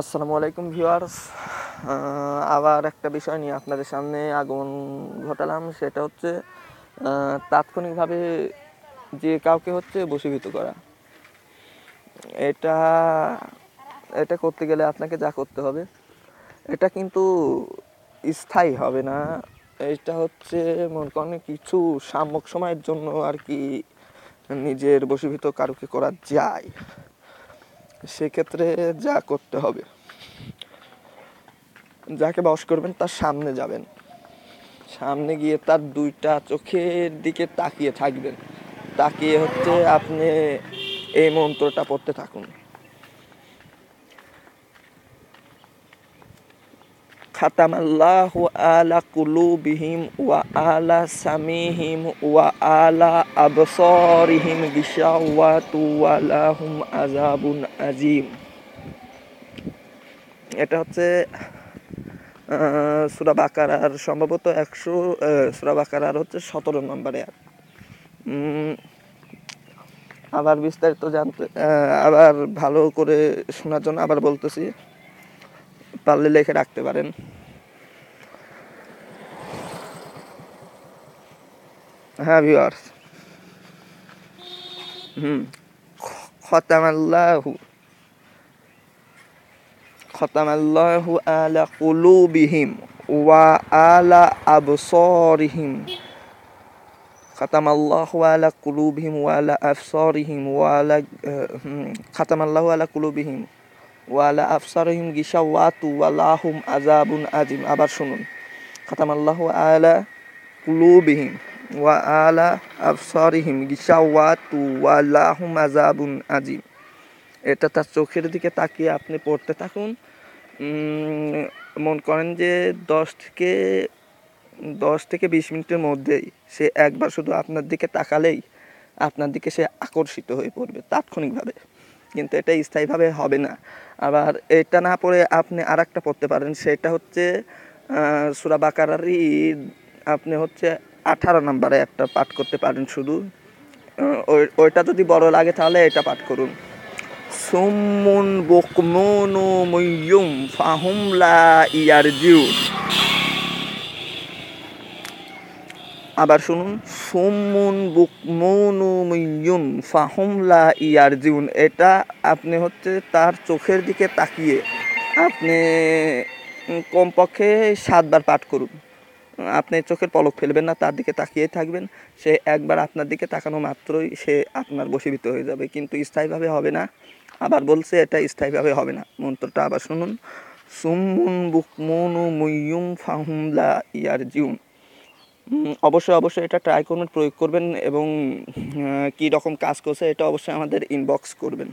আসসালামু আলাইকুম ভিউয়ার্স। আবার একটা বিষয় নিয়ে আপনাদের সামনে আগমন ঘটালাম। সেটা হচ্ছে তাৎক্ষণিকভাবে যে কাউকে হচ্ছে বশীভূত করা। এটা এটা করতে গেলে আপনাকে যা করতে হবে, এটা কিন্তু স্থায়ী হবে না। এটা হচ্ছে, মনে করেন কিছু সাম্যক সময়ের জন্য আর কি নিজের বশীভূত কারুকে করা যায়। সেক্ষেত্রে যা করতে হবে, যাকে বস করবেন তার সামনে যাবেন। সামনে গিয়ে তার দুইটা চোখের দিকে তাকিয়ে থাকবেন। তাকিয়ে হচ্ছে আপনি এই মন্ত্রটা পড়তে থাকুন। খাতাম আল্লাহ আলা কুলুবিহিম ওয়া আলা সামিহিম ওয়া আলা আবসারিহিম গিশাওয়াতু ওয়া লাহুম আযাবুন আযীম এটা হচ্ছে সুরা বাকারার সম্ভবত একশো সুরা বাকারার হচ্ছে সতেরো নম্বরে আর আবার বিস্তারিত জানতে আবার ভালো করে শোনার জন্য আবার বলতেছি। পারলে লিখে রাখতে পারেন। হ্যাঁ ভিউয়ার্স হুম। খতামাল্লাহু। খতামাল্লাহু আলা কুলুবিহিম ওয়া আলা আবসারিহিম। খতামাল্লাহু আলা কুলুবিহিম ওয়া আলা আবসারিহিম ওয়া আলা খতামাল্লাহু আলা কুলুবিহিম। ওয়ালা আফসারহিম গিশাওয়াতু ওয়ালাহুম আজাবুন আজিম আবার শুনুন। খাতামাল্লাহু আলা কুলুবিহিম ওয়া আলা আফসারিহিম গিশাওয়াতু ওয়ালাহুম আজাবুন আজিম এটা তার চোখের দিকে তাকিয়ে আপনি পড়তে থাকুন। মন করেন যে দশ থেকে দশ থেকে বিশ মিনিটের মধ্যেই সে একবার শুধু আপনার দিকে তাকালেই আপনার দিকে সে আকর্ষিত হয়ে পড়বে, তাৎক্ষণিকভাবে। কিন্তু এটা স্থায়ীভাবে হবে না। আবার এটা না পড়ে আপনি আর একটা পড়তে পারেন, সেটা হচ্ছে সূরা বাকারারই আপনি হচ্ছে আঠারো নম্বরে একটা পাঠ করতে পারেন শুধু। ওই- ওইটা যদি বড় লাগে তাহলে এটা পাঠ করুন। সুমুন বুকমুনু মুইয়ুম ফাহুম লা ইয়ারজিউন। আবার শুনুন সুমুন বুকমুনু মুইয়ুন ফাহুম লা ইয়ারজিউন। এটা আপনি হচ্ছে তার চোখের দিকে তাকিয়ে আপনি কমপক্ষে সাতবার পাঠ করুন। আপনি চোখের পলক ফেলবেন না তার দিকে তাকিয়ে থাকবেন। সে একবার আপনার দিকে তাকানো মাত্রই সে আপনার বশীভূত হয়ে যাবে। কিন্তু স্থায়ীভাবে হবে না। আবার বলছে এটা স্থায়ীভাবে হবে না। মন্ত্রটা আবার শুনুন সুমুন বুকমুনু মুইয়ুম ফাহুম লা ইয়ারজিউন। উম, অবশ্যই অবশ্যই এটা ট্রাই করবেন, প্রয়োগ করবেন এবং কী রকম কাজ করছে এটা অবশ্যই আমাদের ইনবক্স করবেন।